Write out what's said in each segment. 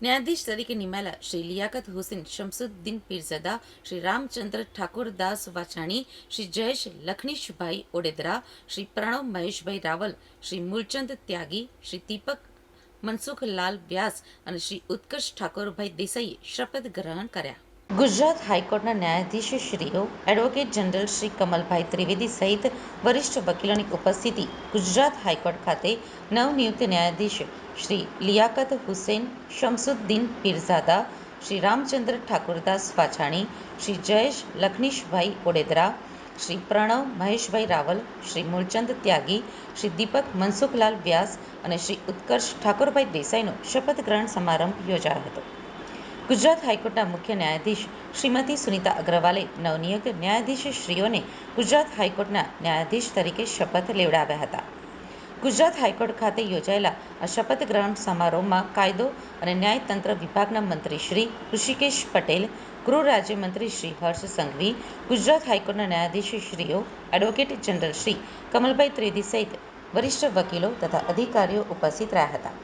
ન્યાયાધીશ તરીકે નિમાયેલા શ્રી લિયાકત હુસેન શમસુદ્દીન પીરઝાદા શ્રી રામચંદ્ર ઠાકોરદાસ વાછાણી શ્રી જયેશ લખનીશભાઈ ઓડેદરા શ્રી પ્રણવ મહેશભાઈ રાવલ શ્રી મૂલચંદ ત્યાગી શ્રી દીપક મનસુખલાલ વ્યાસ અને શ્રી ઉત્કર્ષ ઠાકોરભાઈ દેસાઈએ શપથ ગ્રહણ કર્યા ગુજરાત હાઈકોર્ટના ન્યાયાધીશશ્રીઓ એડવોકેટ જનરલ શ્રી કમલભાઈ ત્રિવેદી સહિત વરિષ્ઠ વકીલોની ઉપસ્થિતિ ગુજરાત હાઈકોર્ટ ખાતે નવનિયુક્ત ન્યાયાધીશ શ્રી લિયાકત હુસેન, શમસુદ્દીન પીરઝાદા, શ્રી રામચંદ્ર ઠાકુરદાસ વાછાણી, શ્રી જયેશ લખનીશભાઈ ઓડેદરા, શ્રી પ્રણવ મહેશભાઈ રાવલ, શ્રી મૂળચંદ ત્યાગી, શ્રી દીપક મનસુખલાલ વ્યાસ અને શ્રી ઉત્કર્ષ ઠાકોરભાઈ દેસાઈનો શપથ ગ્રહણ સમારંભ યોજાયો હતો. ગુજરાત હાઈકોર્ટના મુખ્ય ન્યાયાધીશ શ્રીમતી સુનીતા અગ્રવાલે નવનિયુક્ત ન્યાયાધીશશ્રીઓને ગુજરાત હાઈકોર્ટના ન્યાયાધીશ તરીકે શપથ લેવડાવ્યા હતા. ગુજરાત હાઈકોર્ટ ખાતે યોજાયેલા આ શપથ ગ્રહણ સમારોહમાં કાયદો અને ન્યાયતંત્ર વિભાગના મંત્રી શ્રી ઋષિકેશ પટેલ, ગૃહ રાજ્યમંત્રી શ્રી હર્ષ સંઘવી, ગુજરાત હાઈકોર્ટના ન્યાયાધીશશ્રીઓ એડવોકેટ જનરલ શ્રી કમલભાઈ ત્રિવેદી સહિત વરિષ્ઠ વકીલો તથા અધિકારીઓ ઉપસ્થિત રહ્યા હતા.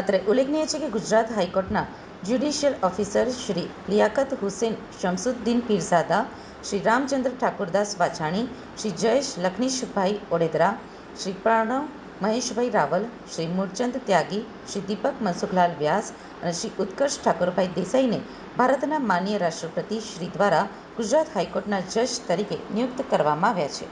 અત્રે ઉલ્લેખનીય છે કે ગુજરાત હાઈકોર્ટના જ્યુડિશિયલ ઓફિસર શ્રી લિયાકત હુસેન શમસુદ્દીન પીરઝાદા શ્રી રામચંદ્ર ઠાકુરદાસ વાછાણી શ્રી જયેશ લખનીશભાઈ ઓડેદરા શ્રી પ્રણવ મહેશભાઈ રાવલ શ્રી મૂળચંદ ત્યાગી શ્રી દીપક મનસુખલાલ વ્યાસ અને શ્રી ઉત્કર્ષ ઠાકોરભાઈ દેસાઈને ભારતના માનનીય રાષ્ટ્રપતિ શ્રી દ્વારા ગુજરાત હાઈકોર્ટના જજ તરીકે નિયુક્ત કરવામાં આવ્યા છે.